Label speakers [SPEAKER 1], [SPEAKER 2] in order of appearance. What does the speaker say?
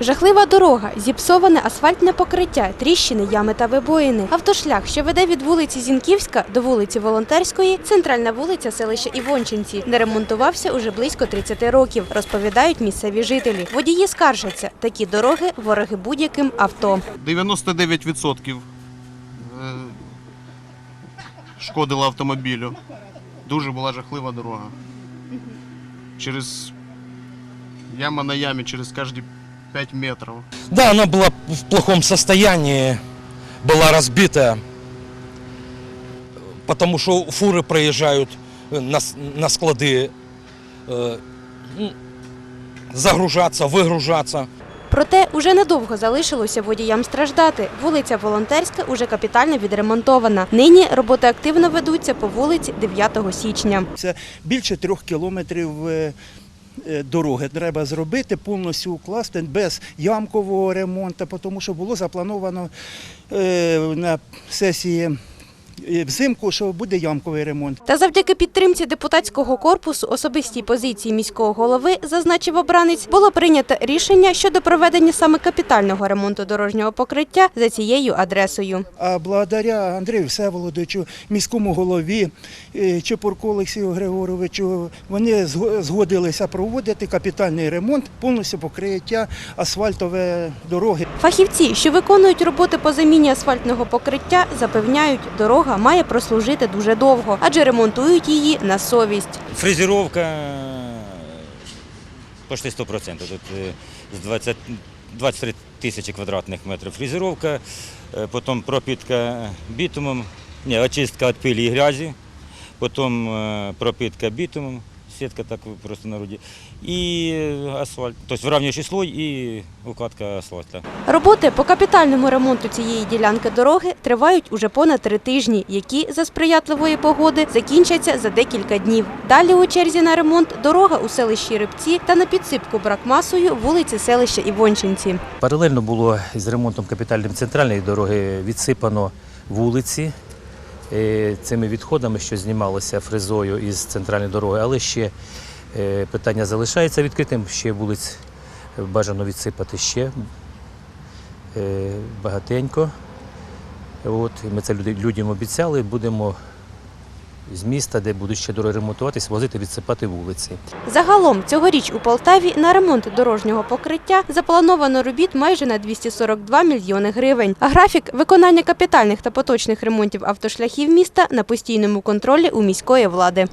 [SPEAKER 1] Жахлива дорога, зіпсоване асфальтне покриття, тріщини, ями та вибоїни. Автошлях, що веде від вулиці Зінківська до вулиці Волонтерської, центральна вулиця селища Івончинці, не ремонтувався уже близько 30 років, розповідають місцеві жителі. Водії скаржаться, такі дороги вороги будь-яким авто.
[SPEAKER 2] 99% е, шкодило автомобілю. Дуже була жахлива дорога. Через яма на ямі через кожні 5 метрів.
[SPEAKER 3] Да, она была в плохом состоянии, была разбита, потому что фуры проезжают на, с- на склады, э, м, загружаться, выгружаться.
[SPEAKER 1] Проте уже недовго залишилося водіям страждати. Вулиця Волонтерська уже капітально відремонтована. Нині роботи активно ведуться по вулиці 9 січня.
[SPEAKER 4] Це більше трьох кілометрів е, е, дороги треба зробити, повністю укласти без ямкового ремонту, тому що було заплановано е, на сесії е, взимку, що буде ямковий ремонт.
[SPEAKER 1] Та завдяки підтримці депутатського корпусу особистій позиції міського голови, зазначив обранець, було прийнято рішення щодо проведення саме капітального ремонту дорожнього покриття за цією адресою.
[SPEAKER 4] А благодаря Андрію Всеволодовичу, міському голові, е, Чепурку Олексію Григоровичу, вони зго- згодилися проводити капітальний ремонт, повністю покриття асфальтової дороги.
[SPEAKER 1] Фахівці, що виконують роботи по заміні асфальтного покриття, запевняють, дорога має прослужити дуже довго, адже ремонтують її на совість.
[SPEAKER 5] Фрезеровка э, почти 100%. Тут е, з 20, 23 тисячі квадратних метрів фрезеровка, е, потім пропітка бітумом, ні, очистка від пилі і грязі, потім е, пропітка бітумом, сітка так просто на руді, і асфальт, тобто вирівнюючий слой і укладка асфальту.
[SPEAKER 1] Роботи по капітальному ремонту цієї ділянки дороги тривають уже понад три тижні, які за сприятливої погоди закінчаться за декілька днів. Далі у черзі на ремонт дорога у селищі Рибці та на підсипку бракмасою вулиці селища Івончинці.
[SPEAKER 6] Паралельно було з ремонтом капітальним центральної дороги відсипано вулиці цими відходами, що знімалося фрезою із центральної дороги, але ще е, питання залишається відкритим. Ще вулиць бажано відсипати ще е, багатенько. От, ми це людям обіцяли, будемо з міста, де будуть ще дороги ремонтуватись, возити відсипати вулиці.
[SPEAKER 1] Загалом цьогоріч у Полтаві на ремонт дорожнього покриття заплановано робіт майже на 242 мільйони гривень. А графік виконання капітальних та поточних ремонтів автошляхів міста на постійному контролі у міської влади.